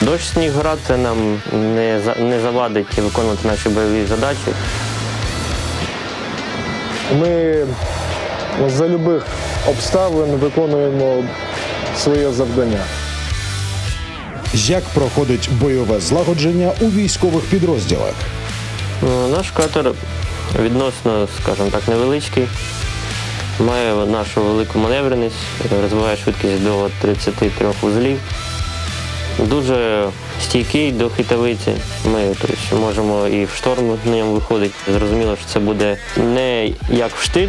Дощ, сніг, град це нам не, не завадить виконувати наші бойові задачі. Ми за любих обставин виконуємо своє завдання. Як проходить бойове злагодження у військових підрозділах? Ну, Наш катер відносно, скажімо так, невеличкий. Має нашу велику маневреність, розвиває швидкість до 33 вузлів. Дуже стійкий до хитовиці. Ми тобто, можемо і в шторм на ньому виходити. Зрозуміло, що це буде не як в штиль,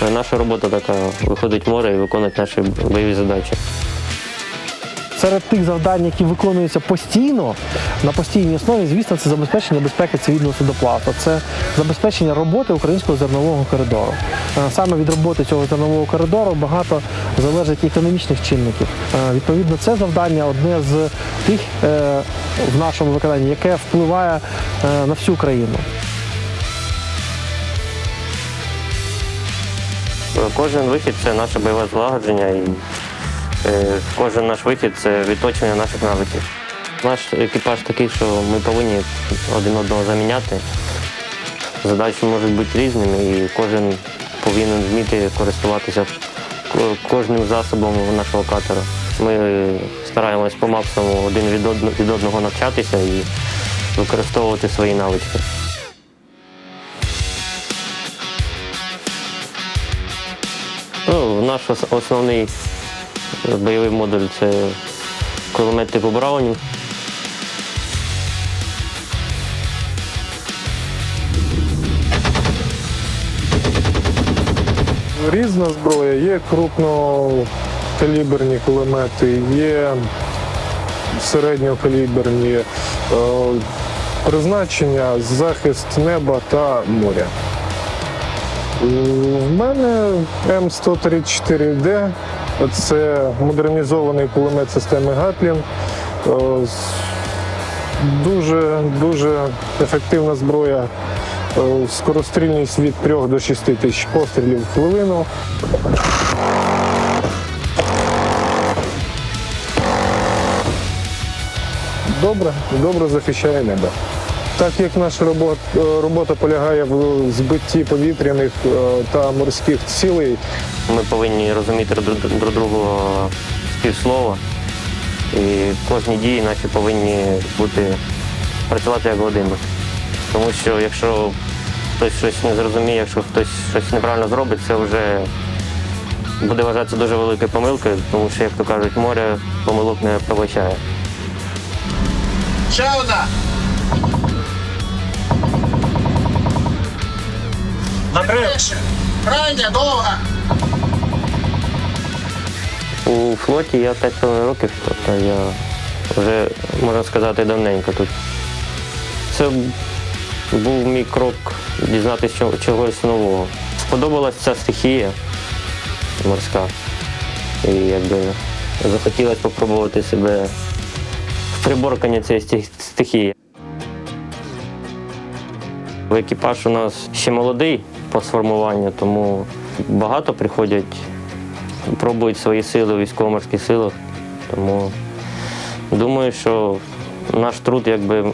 але наша робота така виходить в море і виконувати наші бойові задачі. Серед тих завдань, які виконуються постійно на постійній основі, звісно, це забезпечення безпеки цивільного судоплавства. Це забезпечення роботи українського зернового коридору. Е, Саме від роботи цього зернового коридору багато залежить економічних чинників. Е, Відповідно, це завдання одне з тих е, в нашому виконанні, яке впливає на всю країну. Кожен вихід це наше бойове злагодження і кожен наш вихід це відточення наших навиків. Наш екіпаж такий, що ми повинні один одного заміняти. Задачі можуть бути різними і кожен повинен вміти користуватися кожним засобом нашого катера. Ми стараємось по максимуму один від одного навчатися і використовувати свої навички. Ну, наш основний е, бойовий модуль це кулемет типу Браунінг. Різна зброя, є крупнокаліберні кулемети, є середньокаліберні е, призначення, захист неба та моря. В мене М134D, це модернізований кулемет системи Гатлін. Е, Дуже, дуже ефективна зброя. Е, Скорострільність від 3 до 6 тисяч пострілів в хвилину. Добре, добре захищає небо. Так як наша робота, робота полягає в збитті повітряних е, та морських цілей, Ми повинні розуміти друг друг другу співслова. І кожні дії наші повинні бути працювати як один. Тому що якщо хтось щось не зрозуміє, якщо хтось щось неправильно зробить, це вже буде вважатися дуже великою помилкою, тому що, як то кажуть, море помилок не пробачає. Ще одна. Накрив. Крайня, довга. У флоті я 5,5 років, тобто я вже, можна сказати, давненько тут. Це був мій крок дізнатися чогось нового. Сподобалась ця стихія морська. І якби захотілося спробувати себе в приборканні цієї стих- стихії. Екіпаж у нас ще молодий по тому багато приходять пробують свої сили у військово-морських силах. Тому думаю, що наш труд якби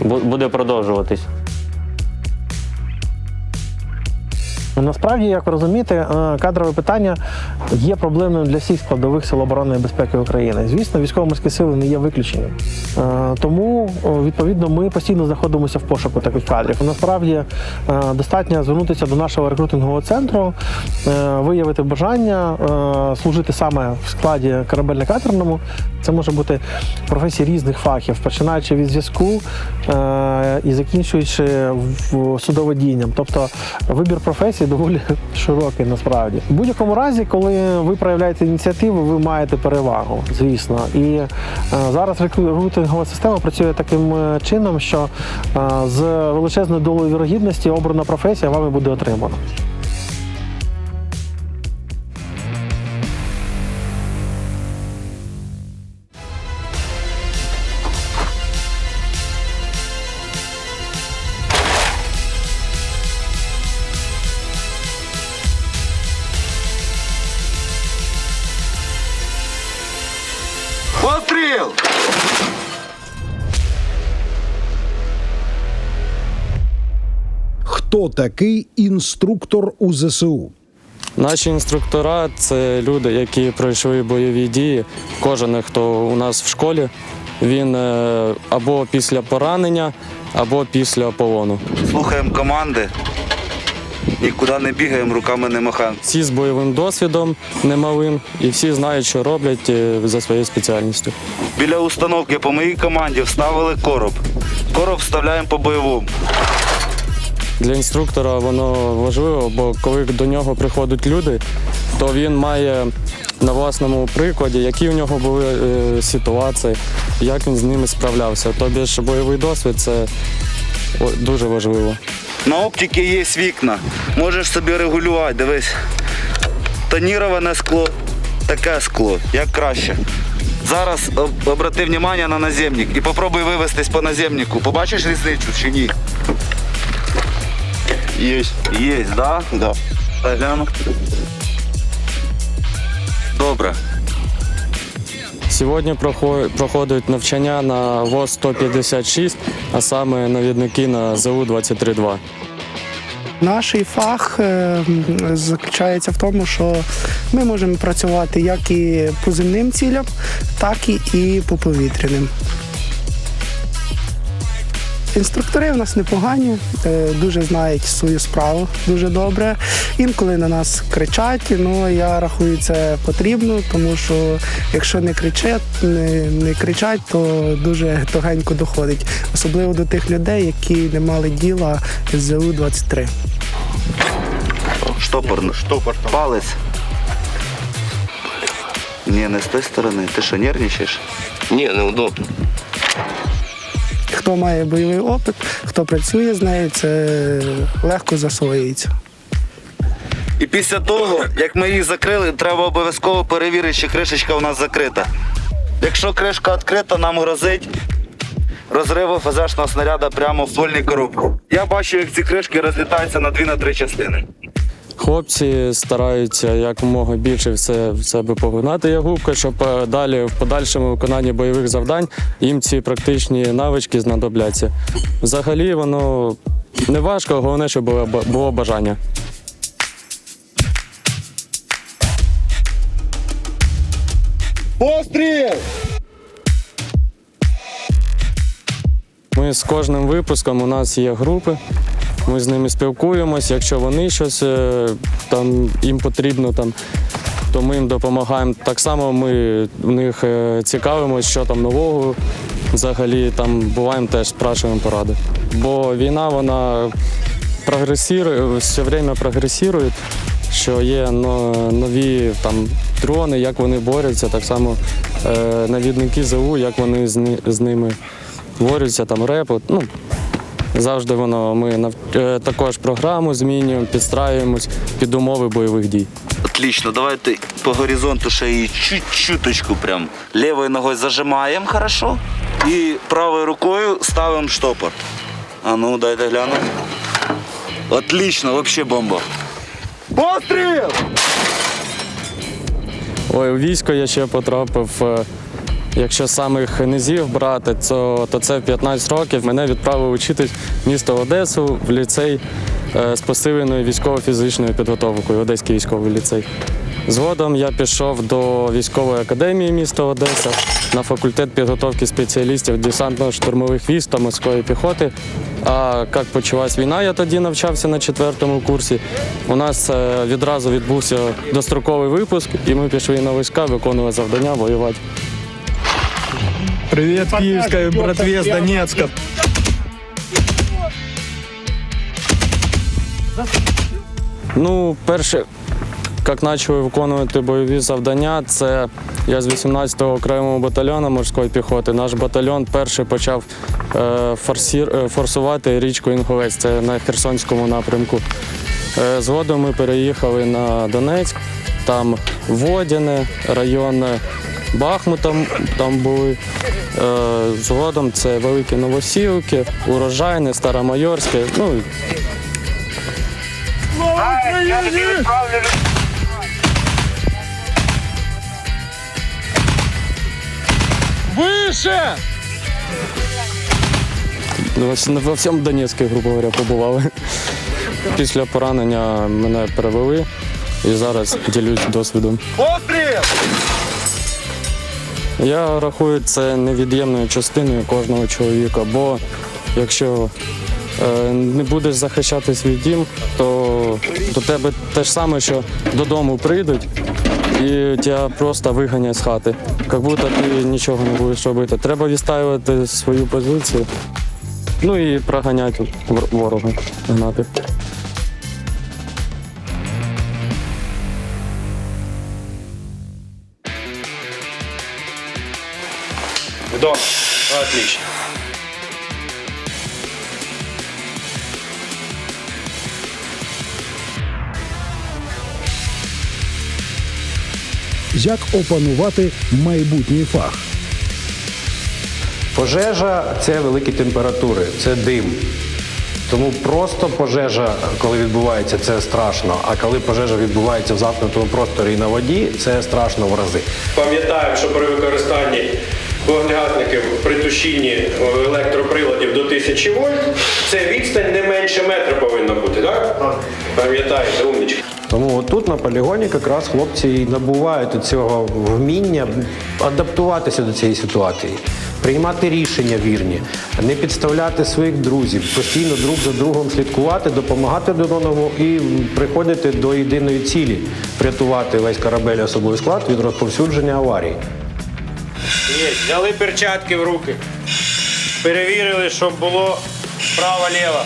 буде продовжуватись. Насправді, як ви розумієте, е, кадрове питання є проблемним для всіх складових сил оборони і безпеки України. Звісно, військово-морські сили не є виключенням. Е, Тому, відповідно, ми постійно знаходимося в пошуку таких кадрів. Насправді е, достатньо звернутися до нашого рекрутингового центру, виявити бажання служити саме в складі корабельно-катерному. Це може бути професії різних фахів, починаючи від зв'язку і закінчуючи судоводінням. Тобто вибір професії доволі широкий насправді. В будь-якому разі, коли ви проявляєте ініціативу, ви маєте перевагу, звісно. І е, зараз рекрутингова система працює таким е, чином, що е, з величезною долею вірогідності обрана професія вами буде отримана. Хто такий інструктор у ЗСУ. Наші інструктора це люди, які пройшли бойові дії. Кожен, хто у нас в школі, він е, або після поранення, або після полону. Слухаємо команди, нікуди не бігаємо, руками не махаємо. Всі з бойовим досвідом немалим, і всі знають, що роблять е, за своєю спеціальністю. Біля установки по моїй команді вставили короб. Короб вставляємо по бойовому. Для інструктора воно важливо, бо коли до нього приходять люди, то він має на власному прикладі, які у нього були е, ситуації, як він з ними справлявся. Тобі ж бойовий досвід це дуже важливо. На оптиці є вікна. Можеш собі регулювати, дивись. Тоніроване скло, таке скло, як краще. Зараз обрати увагу на наземник і попробуй вивестись по наземнику. Побачиш різницю чи ні? Є. Є, да? Да. Гляну. Добре. Сьогодні прохо- проходять навчання на ВОЗ-156, а саме навідники на ЗУ-23-2. Наш фах е, заключається в тому, що ми можемо працювати як і по земним цілям, так і, і по повітряним. Інструктори у нас непогані, е, дуже знають свою справу дуже добре. Інколи на нас кричать, ну я рахую це потрібно, тому що якщо не кричать, не, не кричать, то дуже тугенько доходить. Особливо до тих людей, які не мали діла з ЗУ-23. Штопор. Штопор. Палець. Ні, не з тої сторони. Ти що, нервничаєш? Ні, неудобно. Хто має бойовий опит, хто працює з нею, це легко засвоюється. І після того, як ми її закрили, треба обов'язково перевірити, чи кришечка у нас закрита. Якщо кришка відкрита, нам грозить розрив ФЗшного снаряда прямо в ствольній коробці. Я бачу, як ці кришки розлітаються на дві на три частини. Хлопці стараються якомога більше все в себе погнати ягубка, щоб е, далі в подальшому виконанні бойових завдань їм ці практичні навички знадобляться. Взагалі воно не важко, головне, щоб було, ба- було бажання. Ми з кожним випуском у нас є групи. Ми з ними спілкуємося. Якщо вони щось е, там їм потрібно, там, то ми їм допомагаємо. Так само ми в них е, цікавимося, що там нового. Взагалі там буваємо теж спрашуємо поради. Бо війна вона прогресує, все время прогресує, що є нові там дрони, як вони борються, так само е, навідники ЗУ, як вони з, ними борються, там репу. Ну, Завжди воно ми нав... е, також програму змінюємо, підстраюємось під умови бойових дій. Отлично, давайте по горизонту ще її чуть-чуточку прям. Лівою ногою зажимаємо хорошо. І правою рукою ставимо штопор. А ну, дайте гляну. Отлично, вообще бомба. Постріл! Ой, у військо я ще потрапив. Якщо самих низів брати, то, то це в 15 років мене відправили вчитись в місто Одесу в ліцей е, з посиленою військово-фізичною підготовкою, Одеський військовий ліцей. Згодом я пішов до військової академії міста Одеса на факультет підготовки спеціалістів десантно-штурмових військ та морської піхоти. А як почалась війна, я тоді навчався на четвертому курсі. У нас е, відразу відбувся достроковий випуск, і ми пішли на війська виконувати завдання, воювати. Привет, киевская братве с Донецка. Ну, перше, як почали виконувати бойові завдання, це я з 18-го окремого батальйону морської піхоти. Наш батальйон перший почав е, форсір, е, форсувати річку Інговець, це на Херсонському напрямку. Е, згодом ми переїхали на Донецьк, там Водяне, район Бахмут там, були. Е, згодом це Великі Новосілки, Урожайне, Старомайорське. Ну, Ну, во, всьому Донецьку, грубо говоря, побували. Після поранення мене перевели і зараз ділюсь досвідом. Я рахую це невід'ємною частиною кожного чоловіка, бо якщо е, не будеш захищати свій дім, то до тебе те ж саме, що додому прийдуть і тебе просто виганять з хати. Як будто ти нічого не будеш робити. Треба відстоювати свою позицію. Ну і проганяти ворога гнати. Вдох. Отлично. Як опанувати майбутній фах? Пожежа це великі температури, це дим. Тому просто пожежа, коли відбувається, це страшно. А коли пожежа відбувається в замкнутому просторі і на воді, це страшно в рази. Пам'ятаємо, що при використанні вогнегасників при тушінні е, електроприладів до 1000 вольт, це відстань не менше метра повинна бути, так? Пам'ятаєте, умнички. Тому отут на полігоні якраз хлопці і набувають цього вміння адаптуватися до цієї ситуації, приймати рішення вірні, не підставляти своїх друзів, постійно друг за другом слідкувати, допомагати один одному і приходити до єдиної цілі врятувати весь корабель особовий склад від розповсюдження аварії. Є, взяли перчатки в руки, перевірили, щоб було право-ліво.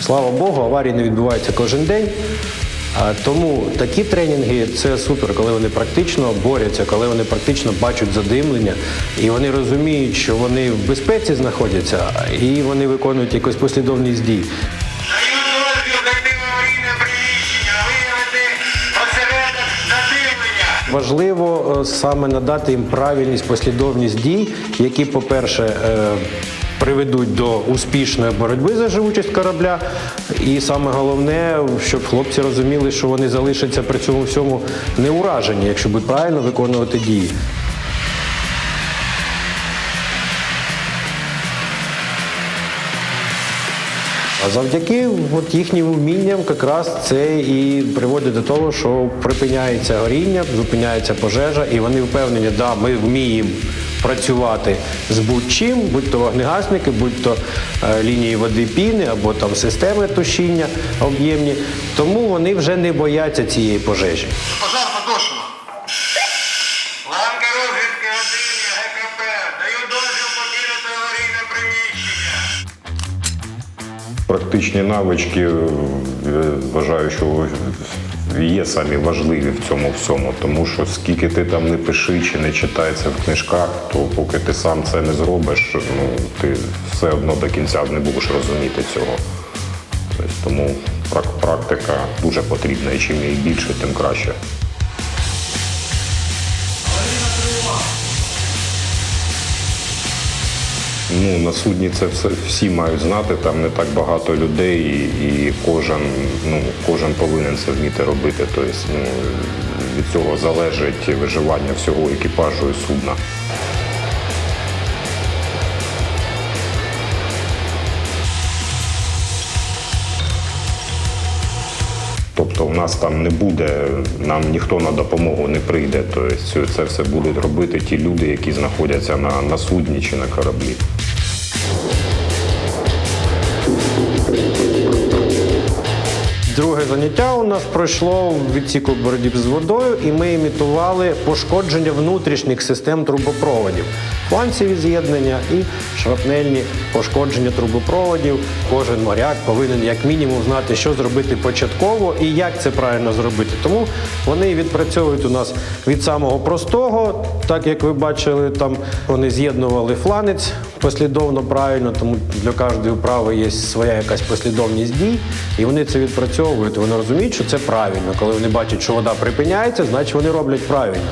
Слава Богу, аварії не відбуваються кожен день. Тому такі тренінги це супер, коли вони практично борються, коли вони практично бачать задимлення, і вони розуміють, що вони в безпеці знаходяться, і вони виконують якусь послідовність дій. Важливо е, саме надати їм правильність, послідовність дій, які, по-перше, е, приведуть до успішної боротьби за живучість корабля. І саме головне, щоб хлопці розуміли, що вони залишаться при цьому всьому неуражені, якщо будуть правильно виконувати дії. А завдяки от їхнім вмінням якраз це і приводить до того, що припиняється горіння, зупиняється пожежа, і вони впевнені, да, ми вміємо працювати з будь-чим, будь то вогнегасники, будь то е, лінії води піни або там системи тушіння об'ємні. Тому вони вже не бояться цієї пожежі. Пожар потушено. Практичні навички е, вважаю, що є самі важливі в цьому всьому, тому що скільки ти там не пиши чи не читай в книжках, то поки ти сам це не зробиш, ну ти все одно до кінця не будеш розуміти цього. Тобто, тому практика дуже потрібна, і чим її більше, тим краще. Ну, на судні це все всі мають знати, там не так багато людей, і, кожен, ну, кожен повинен це вміти робити. Тобто, ну, від цього залежить виживання всього екіпажу і судна. Тобто в нас там не буде, нам ніхто на допомогу не прийде. Тобто це все будуть робити ті люди, які знаходяться на, на судні чи на кораблі. Друге заняття у нас пройшло в відсіку боротьби з водою, і ми імітували пошкодження внутрішніх систем трубопроводів, фланцеві з'єднання і шрапнельні пошкодження трубопроводів. Кожен моряк повинен як мінімум знати, що зробити початково і як це правильно зробити. Тому вони відпрацьовують у нас від самого простого, так як ви бачили, там вони з'єднували фланець послідовно правильно, тому для кожної вправи є своя якась послідовність дій, і вони це відпрацьовують. Вони розуміють, що це правильно. Коли вони бачать, що вода припиняється, значить вони роблять правильно.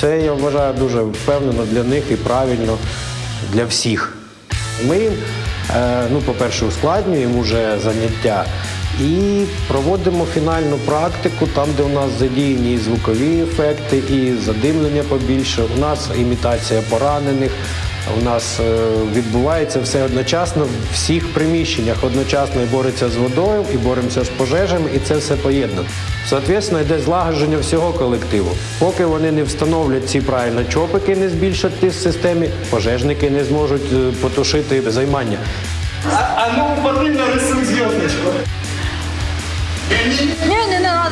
Це я вважаю дуже впевнено для них і правильно для всіх. Ми е, ну, по-перше, ускладнюємо вже заняття і проводимо фінальну практику, там, де у нас задіяні і звукові ефекти, і задимлення побільше. У нас імітація поранених. у нас е, відбувається все одночасно в всіх приміщеннях. Одночасно і бореться з водою, і боремося з пожежами, і це все поєднано. Соответственно, йде злагодження всього колективу. Поки вони не встановлять ці правильно чопики, не збільшать в системі, пожежники не зможуть е, потушити займання. Не, не треба.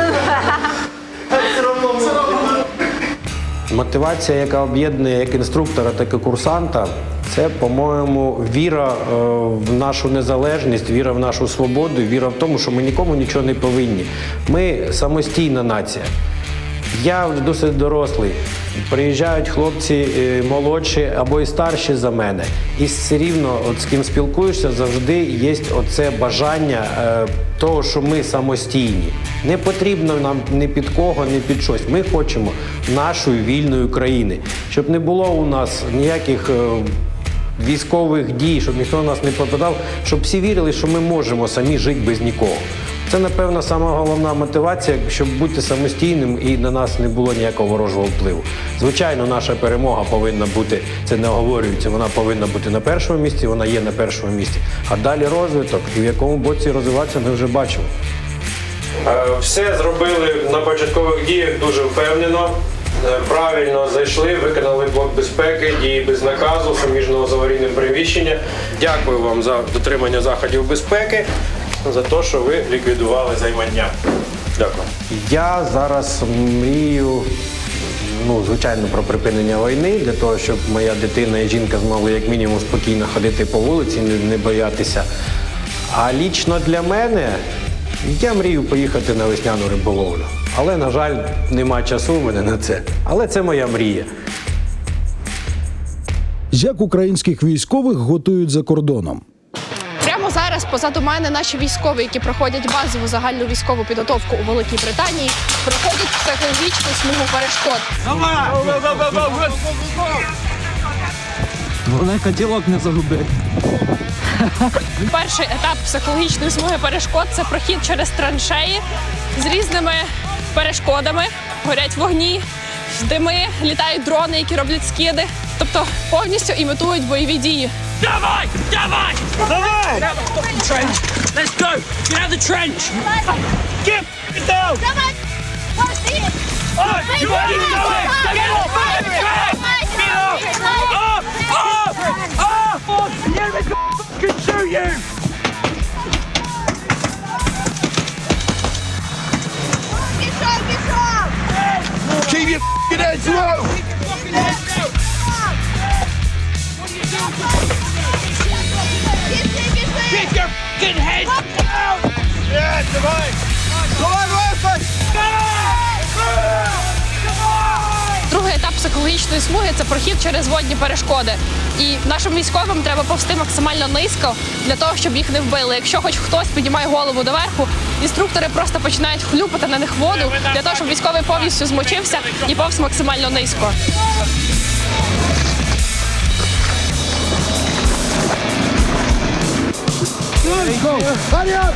Мотивація, яка об'єднує як інструктора, так і курсанта, це, по-моєму, віра е, в нашу незалежність, віра в нашу свободу, віра в тому, що ми нікому нічого не повинні. Ми самостійна нація. Я досить дорослий. Приїжджають хлопці е, молодші або і старші за мене. І все рівно, от з ким спілкуєшся, завжди є оце бажання е, того, що ми самостійні. Не потрібно нам ні під кого, ні під щось. Ми хочемо нашої вільної країни, щоб не було у нас ніяких. е, Військових дій, щоб ніхто нас не попадав, щоб всі вірили, що ми можемо самі жити без нікого. Це, напевно, сама головна мотивація, щоб бути самостійним і на нас не було ніякого ворожого впливу. Звичайно, наша перемога повинна бути, це не оговорюється, вона повинна бути на першому місці, вона є на першому місці. А далі розвиток і в якому боці розвиватися ми вже бачимо. Е, Все зробили на початкових діях дуже впевнено. Е, Правильно зайшли, виконали блок безпеки, дії без наказу, суміжного з аварійним приміщення. Дякую вам за дотримання заходів безпеки, за те, що ви ліквідували займання. Дякую. Я зараз мрію, ну, звичайно, про припинення війни, для того, щоб моя дитина і жінка змогли як мінімум спокійно ходити по вулиці, не, не боятися. А лічно для мене я мрію поїхати на весняну риболовлю. Але, на жаль, нема часу в мене на це. Але це моя мрія. Як українських військових готують за кордоном? Зараз позаду мене наші військові, які проходять базову загальну військову підготовку у Великій Британії, проходять психологічну смугу перешкод. Головне котілок не загубити. Перший етап психологічної смуги перешкод це прохід через траншеї з різними перешкодами. Горять вогні, дими, літають дрони, які роблять скиди. Тобто повністю імітують бойові дії. Dawaj! Dawaj! Dawaj! Get out the fucking trench! Let's go! Get out the trench! Get down! You want to do it! Get off the trench! Get off! Up! Up! Up! You the fucking shoot you! Get strong, get strong! Keep your heads low! Етап психологічної смуги це прохід через водні перешкоди. І нашим військовим треба повсти максимально низько для того, щоб їх не вбили. Якщо хоч хтось піднімає голову доверху, інструктори просто починають хлюпати на них воду для того, щоб військовий повністю змочився і повз максимально низько. Hurry up!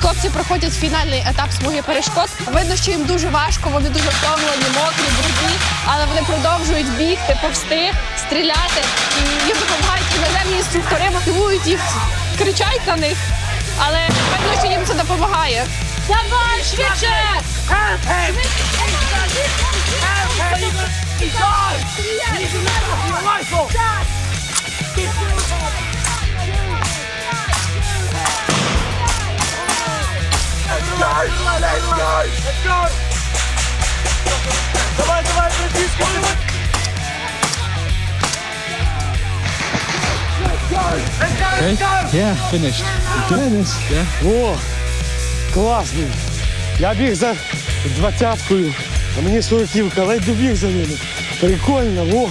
Хлопці проходять фінальний етап смуги перешкод. Видно, що їм дуже важко, вони дуже втомлені, мокрі, брудні, але вони продовжують бігти, повсти, стріляти. І їм допомагають іноземні інструктори, мотивують їх, кричать на них. Але видно, що їм це допомагає. Давай, швидше! Help Let's go! Let's go! Давай, давай, братишка! Let's go! Let's go! Yeah, finished. Finished? Yeah. О, класний. Я біг за двадцяткою, а мені сороківка, й добіг за ними. Прикольно, о.